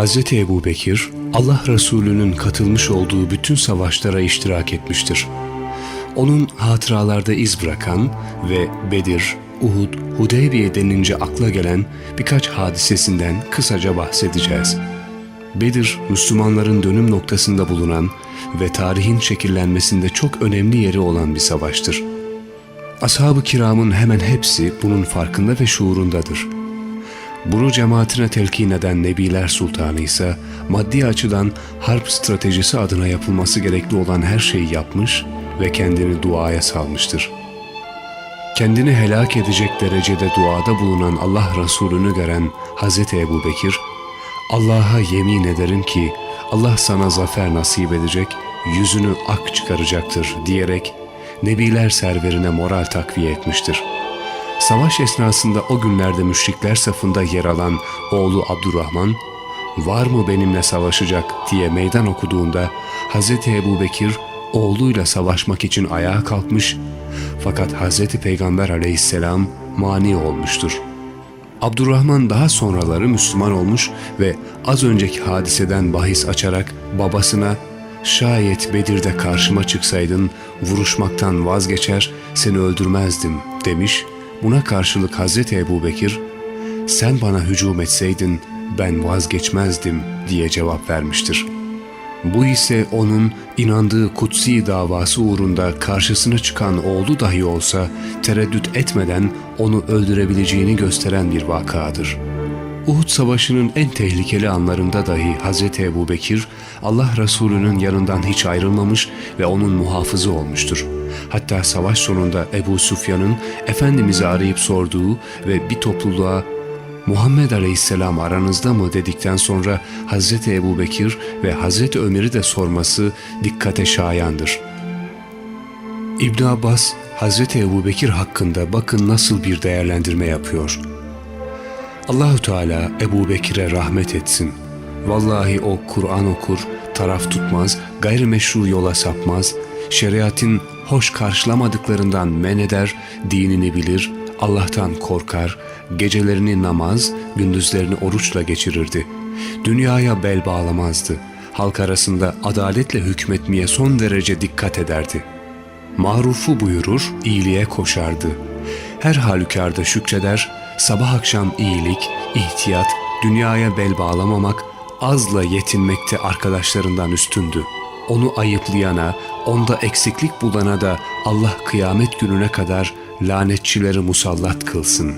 Hz. Ebu Bekir, Allah Resulü'nün katılmış olduğu bütün savaşlara iştirak etmiştir. Onun hatıralarda iz bırakan ve Bedir, Uhud, Hudeybiye denince akla gelen birkaç hadisesinden kısaca bahsedeceğiz. Bedir, Müslümanların dönüm noktasında bulunan ve tarihin şekillenmesinde çok önemli yeri olan bir savaştır. Ashab-ı kiramın hemen hepsi bunun farkında ve şuurundadır. Bunu cemaatine telkin eden Nebiler Sultanı ise maddi açıdan harp stratejisi adına yapılması gerekli olan her şeyi yapmış ve kendini duaya salmıştır. Kendini helak edecek derecede duada bulunan Allah Resulü'nü gören Hz. Ebu Bekir, Allah'a yemin ederim ki Allah sana zafer nasip edecek, yüzünü ak çıkaracaktır diyerek Nebiler serverine moral takviye etmiştir. Savaş esnasında o günlerde müşrikler safında yer alan oğlu Abdurrahman, var mı benimle savaşacak diye meydan okuduğunda Hz. Ebu Bekir oğluyla savaşmak için ayağa kalkmış fakat Hz. Peygamber aleyhisselam mani olmuştur. Abdurrahman daha sonraları Müslüman olmuş ve az önceki hadiseden bahis açarak babasına şayet Bedir'de karşıma çıksaydın vuruşmaktan vazgeçer seni öldürmezdim demiş. Buna karşılık Hazreti Ebu Bekir sen bana hücum etseydin ben vazgeçmezdim diye cevap vermiştir. Bu ise onun inandığı kutsi davası uğrunda karşısına çıkan oğlu dahi olsa tereddüt etmeden onu öldürebileceğini gösteren bir vakadır. Uhud Savaşı'nın en tehlikeli anlarında dahi Hz. Ebu Bekir, Allah Resulü'nün yanından hiç ayrılmamış ve onun muhafızı olmuştur. Hatta savaş sonunda Ebu Sufyan'ın Efendimiz'i arayıp sorduğu ve bir topluluğa Muhammed Aleyhisselam aranızda mı dedikten sonra Hz. Ebu Bekir ve Hz. Ömer'i de sorması dikkate şayandır. İbn Abbas, Hz. Ebu Bekir hakkında bakın nasıl bir değerlendirme yapıyor. Allahü Teala Ebu Bekir'e rahmet etsin. Vallahi o Kur'an okur, taraf tutmaz, gayrimeşru yola sapmaz, şeriatin hoş karşılamadıklarından men eder, dinini bilir, Allah'tan korkar, gecelerini namaz, gündüzlerini oruçla geçirirdi. Dünyaya bel bağlamazdı. Halk arasında adaletle hükmetmeye son derece dikkat ederdi. Marufu buyurur, iyiliğe koşardı. Her halükarda şükreder, sabah akşam iyilik, ihtiyat, dünyaya bel bağlamamak, azla yetinmekte arkadaşlarından üstündü. Onu ayıplayana, onda eksiklik bulana da Allah kıyamet gününe kadar lanetçileri musallat kılsın.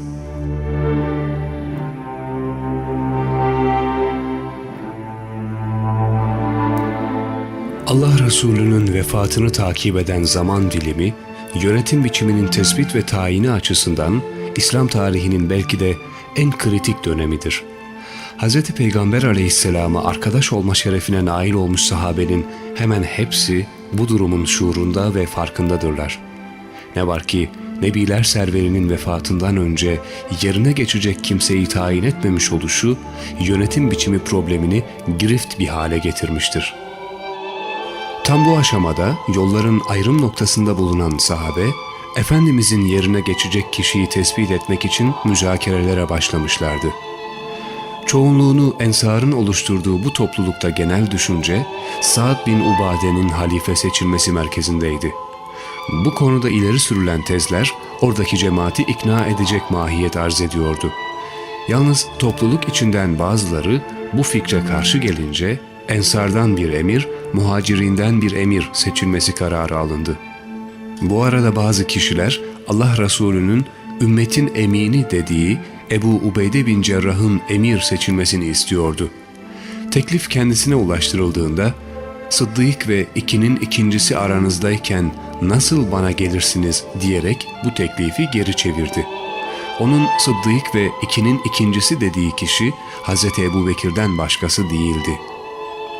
Allah Resulü'nün vefatını takip eden zaman dilimi, yönetim biçiminin tespit ve tayini açısından İslam tarihinin belki de en kritik dönemidir. Hz. Peygamber aleyhisselama arkadaş olma şerefine nail olmuş sahabenin hemen hepsi bu durumun şuurunda ve farkındadırlar. Ne var ki Nebiler serverinin vefatından önce yerine geçecek kimseyi tayin etmemiş oluşu yönetim biçimi problemini girift bir hale getirmiştir. Tam bu aşamada yolların ayrım noktasında bulunan sahabe, Efendimizin yerine geçecek kişiyi tespit etmek için müzakerelere başlamışlardı. Çoğunluğunu Ensar'ın oluşturduğu bu toplulukta genel düşünce, Sa'd bin Ubade'nin halife seçilmesi merkezindeydi. Bu konuda ileri sürülen tezler oradaki cemaati ikna edecek mahiyet arz ediyordu. Yalnız topluluk içinden bazıları bu fikre karşı gelince Ensardan bir emir, muhacirinden bir emir seçilmesi kararı alındı. Bu arada bazı kişiler Allah Resulü'nün ümmetin emini dediği Ebu Ubeyde bin Cerrah'ın emir seçilmesini istiyordu. Teklif kendisine ulaştırıldığında Sıddık ve ikinin ikincisi aranızdayken nasıl bana gelirsiniz diyerek bu teklifi geri çevirdi. Onun Sıddık ve ikinin ikincisi dediği kişi Hz. Ebu Bekir'den başkası değildi.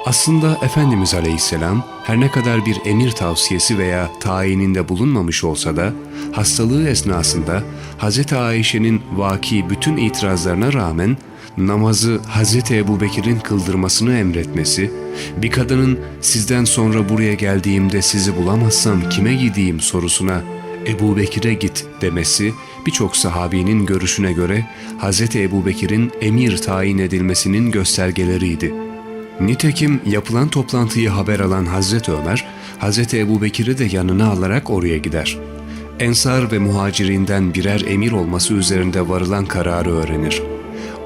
Aslında Efendimiz Aleyhisselam her ne kadar bir emir tavsiyesi veya tayininde bulunmamış olsa da hastalığı esnasında Hz. Ayşe'nin vaki bütün itirazlarına rağmen namazı Hz. Ebu Bekir'in kıldırmasını emretmesi, bir kadının sizden sonra buraya geldiğimde sizi bulamazsam kime gideyim sorusuna Ebu Bekir'e git demesi birçok sahabinin görüşüne göre Hz. Ebu Bekir'in emir tayin edilmesinin göstergeleriydi. Nitekim yapılan toplantıyı haber alan Hazreti Ömer, Hazreti Ebu Bekir'i de yanına alarak oraya gider. Ensar ve muhacirinden birer emir olması üzerinde varılan kararı öğrenir.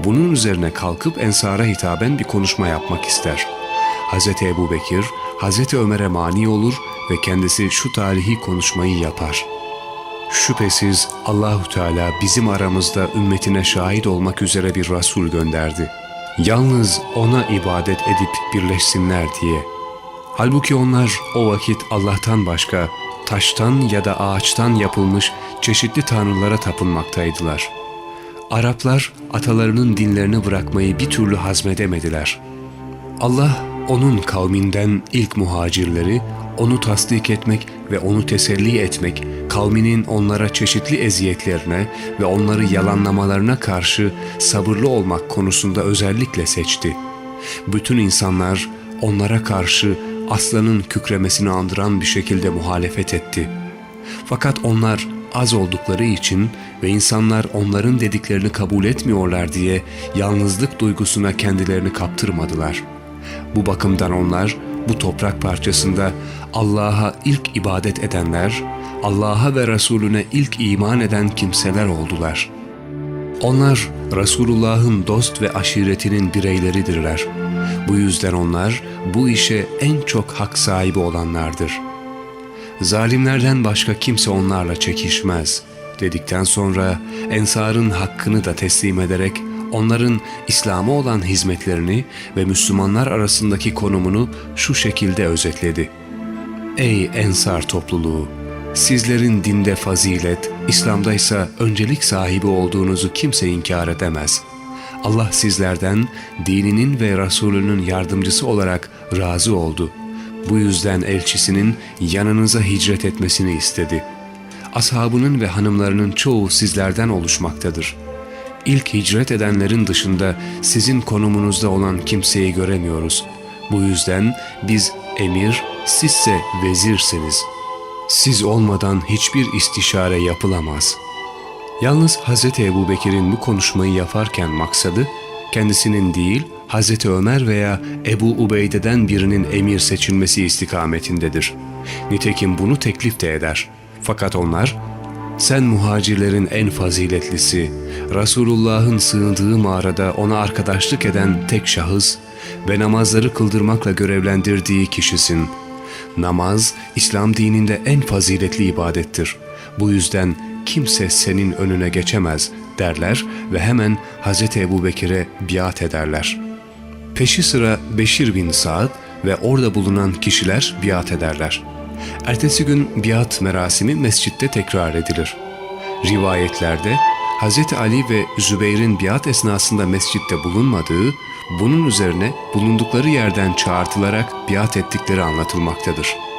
Bunun üzerine kalkıp Ensar'a hitaben bir konuşma yapmak ister. Hazreti Ebu Bekir, Hazreti Ömer'e mani olur ve kendisi şu tarihi konuşmayı yapar. Şüphesiz Allahu Teala bizim aramızda ümmetine şahit olmak üzere bir Resul gönderdi. Yalnız ona ibadet edip birleşsinler diye. Halbuki onlar o vakit Allah'tan başka taştan ya da ağaçtan yapılmış çeşitli tanrılara tapınmaktaydılar. Araplar atalarının dinlerini bırakmayı bir türlü hazmedemediler. Allah onun kavminden ilk muhacirleri onu tasdik etmek ve onu teselli etmek, kavminin onlara çeşitli eziyetlerine ve onları yalanlamalarına karşı sabırlı olmak konusunda özellikle seçti. Bütün insanlar onlara karşı aslanın kükremesini andıran bir şekilde muhalefet etti. Fakat onlar az oldukları için ve insanlar onların dediklerini kabul etmiyorlar diye yalnızlık duygusuna kendilerini kaptırmadılar. Bu bakımdan onlar bu toprak parçasında Allah'a ilk ibadet edenler, Allah'a ve Resulüne ilk iman eden kimseler oldular. Onlar Resulullah'ın dost ve aşiretinin bireyleridirler. Bu yüzden onlar bu işe en çok hak sahibi olanlardır. Zalimlerden başka kimse onlarla çekişmez dedikten sonra Ensar'ın hakkını da teslim ederek onların İslam'a olan hizmetlerini ve Müslümanlar arasındaki konumunu şu şekilde özetledi. Ey Ensar topluluğu! Sizlerin dinde fazilet, İslam'da ise öncelik sahibi olduğunuzu kimse inkar edemez. Allah sizlerden dininin ve Resulünün yardımcısı olarak razı oldu. Bu yüzden elçisinin yanınıza hicret etmesini istedi. Ashabının ve hanımlarının çoğu sizlerden oluşmaktadır.'' İlk hicret edenlerin dışında sizin konumunuzda olan kimseyi göremiyoruz. Bu yüzden biz emir, sizse vezirsiniz. Siz olmadan hiçbir istişare yapılamaz. Yalnız Hz. Ebu Bekir'in bu konuşmayı yaparken maksadı, kendisinin değil, Hz. Ömer veya Ebu Ubeyde'den birinin emir seçilmesi istikametindedir. Nitekim bunu teklif de eder. Fakat onlar, sen muhacirlerin en faziletlisi, Resulullah'ın sığındığı mağarada ona arkadaşlık eden tek şahıs ve namazları kıldırmakla görevlendirdiği kişisin. Namaz, İslam dininde en faziletli ibadettir. Bu yüzden kimse senin önüne geçemez derler ve hemen Hz. Ebu Bekir'e biat ederler. Peşi sıra Beşir bin Saad ve orada bulunan kişiler biat ederler. Ertesi gün biat merasimi mescitte tekrar edilir. Rivayetlerde Hz. Ali ve Zübeyir'in biat esnasında mescitte bulunmadığı, bunun üzerine bulundukları yerden çağırtılarak biat ettikleri anlatılmaktadır.''